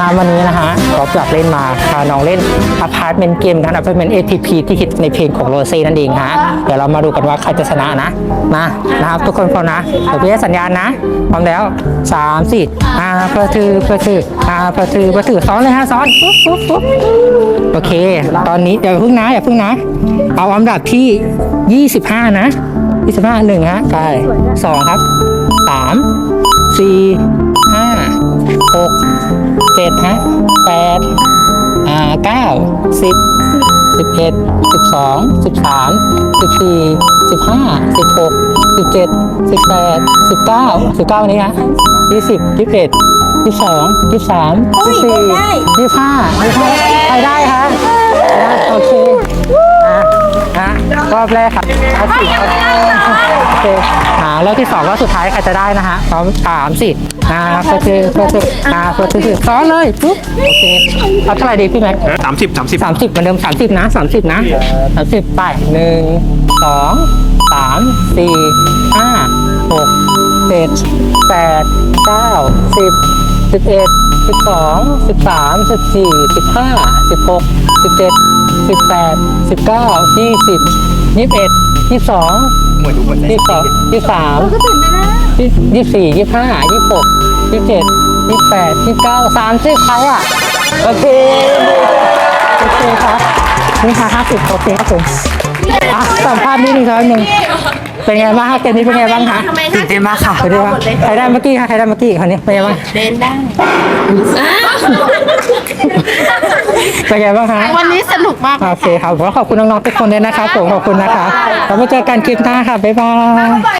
ฮะวันนี้นะฮะก็อยากเล่นมาพาน้องเล่นอพาร์ตเมนต์เกมกันอพาร์ตเมนต์ ATP ที่ฮิตในเพลงของโรเซ่นั่นเองฮะเดี๋ยวเรามาดูกันว่าใครจะชนะนะมานะครับทุกคนพร้อมนะเดี๋ยวพี่ให้สัญญาณนะพร้อมแล้วสามสี่อ่าเพื่อถือเพือตืออ่าเพื่อถือเพือตือซ้อนเลยฮะซ้อนปุ๊บปุ๊บปุ๊บโอเค ตอนนี้อย่าพิ่งนะอย่าพิ่งนะ เอาอันดับที่ 25 นะ 25หนึ่งฮะไปสองครับสามสี่ห้า หกเจ็ดฮะแปดอ่าเก้าสิบสิบเอ็ดสิบสองสิบสามสิบสี่สิบห้าสิบหกสิบเจ็ดสิบแปดสิบเก้าสิบเก้านี้ฮะยี่สิบยี่สิบเอ็ดยี่สิบสองยี่สิบสามยี่สิบสี่ยี่สิบห้ายี่ห้าใครได้คะได้โอเคอะนะรอบแรกครับเอาสิเอา รอบที่สองรอบสุดท้ายใครจะได้นะฮะพร้อมสามสิอ่าเพื่อเจอเพื่อเจออ่าเพื่อเจอซ้อนเลยปุ๊บโอเคเอาเท่าไหร่ดีพี่แม็กสามสิบสามสิบสามสิบเหมือนเดิมสามสิบนะสามสิบนะสามสิบไปหนึ่งสองสามสี่ห้าหกเจ็ดแปดเก้าสิบสิบเอ็ดสิบสองสิบสามสิบสี่สิบห้าสิบหกสิบเจ็ดสิบแปดสิบเก้ายี่สิบยี่สิบเอ็ด ยี่สิบสองเหมือนดูเหมือนยี่สิบสองยี่สิบสามยี่สิบสี่ยี่สิบห้ายี่สิบหกยี่สิบเจ็ดยี่สิบแปดยี่สิบเก้าสามสิบใครอะ โอเค โอเคครับ นี่ค่ะห้าสิบโอเคครับผมอะสัมภาษณ์นิดนึงครับหนึ่งเป็นไงบ้างคะเกมนี้เป็นไงบ้างคะทำไมตื่นเต้นมากค่ะเป็นไงบ้างใครได้เมื่อกี้คะใครได้เมื่อกี้คนนี้เป็นไงบ้างเดินได้ เป็นไงบ้างคะวันนี้สนุกมากโอเคครับผมขอบคุณน้องๆทุกคนด้วยนะครับผมขอบคุณนะคะเราไปเจอกันคลิปหน้าค่ะบ๊ายบาย